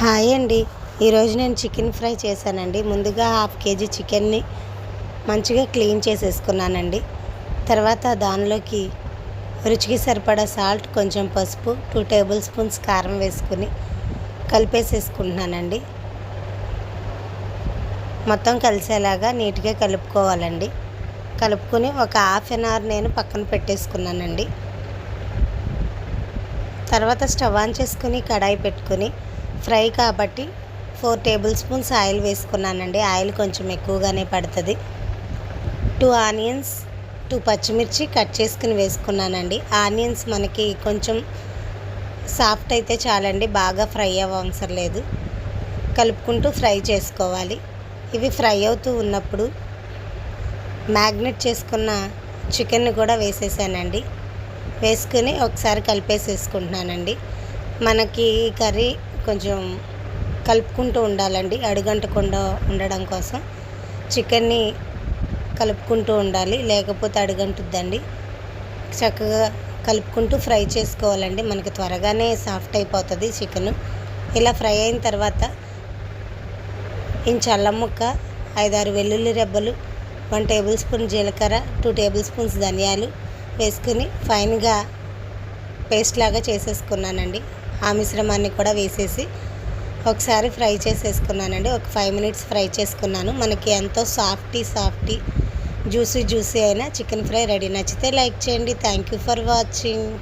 Hi అండి. ఈరోజు నేను చికెన్ ఫ్రై చేశానండి. ముందుగా హాఫ్ కేజీ చికెన్ని మంచిగా క్లీన్ చేసేసుకున్నానండి. తర్వాత దానిలోకి రుచికి సరిపడా సాల్ట్ కొంచెం పసుపు టూ టేబుల్ స్పూన్స్ కారం వేసుకుని కలిపేసేసుకుంటున్నానండి. మొత్తం కలిసేలాగా నీట్గా కలుపుకోవాలండి. కలుపుకొని ఒక హాఫ్ అన్ అవర్ నేను పక్కన పెట్టేసుకున్నానండి. తర్వాత స్టవ్ ఆన్ చేసుకుని కడాయి పెట్టుకుని ఫ్రై కాబట్టి ఫోర్ టేబుల్ స్పూన్స్ ఆయిల్ వేసుకున్నానండి. ఆయిల్ కొంచెం ఎక్కువగానే పడుతుంది. టూ ఆనియన్స్ టూ పచ్చిమిర్చి కట్ చేసుకుని వేసుకున్నానండి. ఆనియన్స్ మనకి కొంచెం సాఫ్ట్ అయితే చాలండి బాగా ఫ్రై అవ్వవసరం లేదు. కలుపుకుంటూ ఫ్రై చేసుకోవాలి. ఇవి ఫ్రై అవుతూ ఉన్నప్పుడు మ్యాగ్నెట్ చేసుకున్న చికెన్ కూడా వేసేసానండి. వేసుకుని ఒకసారి కలిపేసేసుకుంటున్నానండి. మనకి ఈ కర్రీ కొంచెం కలుపుకుంటూ ఉండాలండి. అడుగంటకుండా ఉండడం కోసం చికెన్ని కలుపుకుంటూ ఉండాలి. లేకపోతే అడుగంటుద్దండి. చక్కగా కలుపుకుంటూ ఫ్రై చేసుకోవాలండి. మనకి త్వరగానే సాఫ్ట్ అయిపోతుంది చికెన్. ఇలా ఫ్రై అయిన తర్వాత ఇంచు అల్లం ముక్క ఐదారు వెల్లుల్లి రెబ్బలు వన్ టేబుల్ స్పూన్ జీలకర్ర టూ టేబుల్ స్పూన్స్ ధనియాలు వేసుకుని ఫైన్గా పేస్ట్ లాగా చేసేసుకున్నానండి. ఆ మిశ్రమాన్ని కూడా వేసేసి ఒకసారి ఫ్రై చేసేసుకున్నానండి. ఒక ఫైవ్ మినిట్స్ ఫ్రై చేసుకున్నాను. మనకి ఎంతో సాఫ్టీ సాఫ్టీ జ్యూసీ జ్యూసీ అయిన చికెన్ ఫ్రై రెడీ. నచ్చితే లైక్ చేయండి. Thank you for watching.